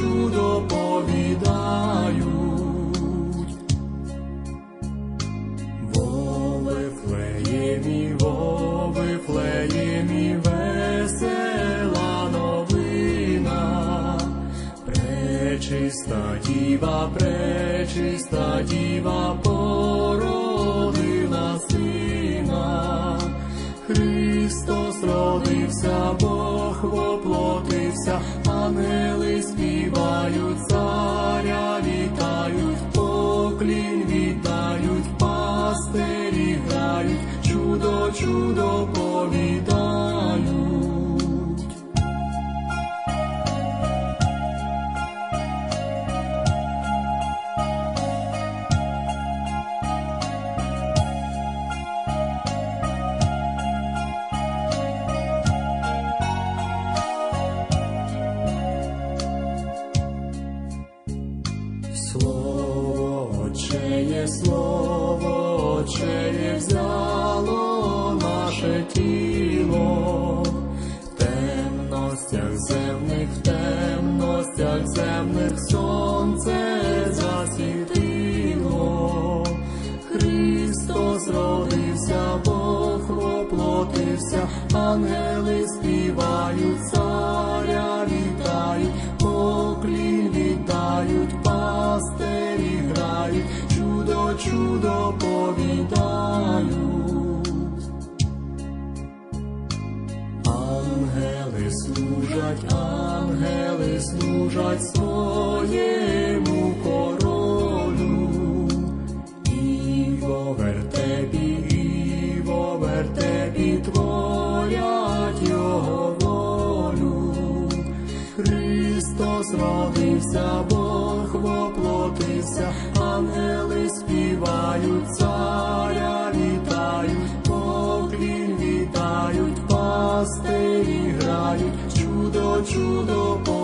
чудо, повідають. Во Вифлеємі, во Вифлеємі, весела новина. Пречиста діва, пречиста діва породила сина. Христос родився, Бог воплотився, ангели співають, чудо, повідають. Слово Отчеє, слово Отчеє взяло наше тіло, в темностях земних, в темностях земних сонце засвітило. Христос родився, Бог воплотився, ангели співають, царя вітають, поклінь віддають, пастирі грають, чудо, чудо служать, ангели служать своєму королю. І во вертепі, і во вертепі творять його волю. Христос родився, Бог воплотився, ангели співають, чудо, чудо повідають.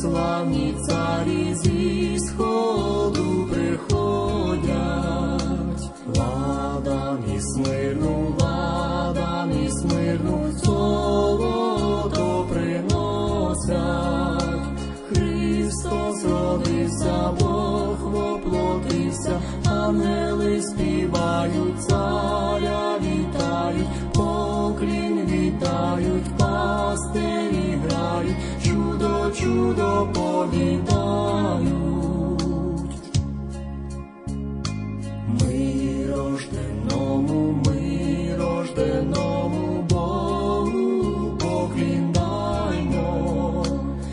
Славні царі зі сходу приходять, ладан і смирну, ладан і смирну, золото приносять. Христос родився, Бог воплотився, ангели співають, царя вітають, поклінь вітають, пастирі грають, чудо, чудо повідають. Ми рожденому, ми рожденому Богу поклінаймо.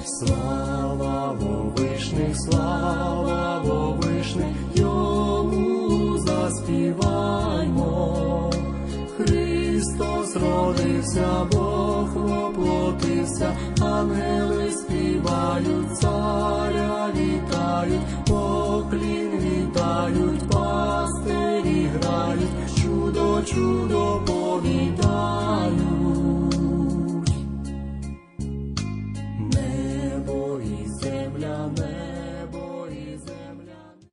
Слава вовишних, слава вовишних, йому заспіваймо. Христос родився, Бог воплотився, ангели співають, царя вітають, поклін вітають, пастирі грають, чудо, чудо.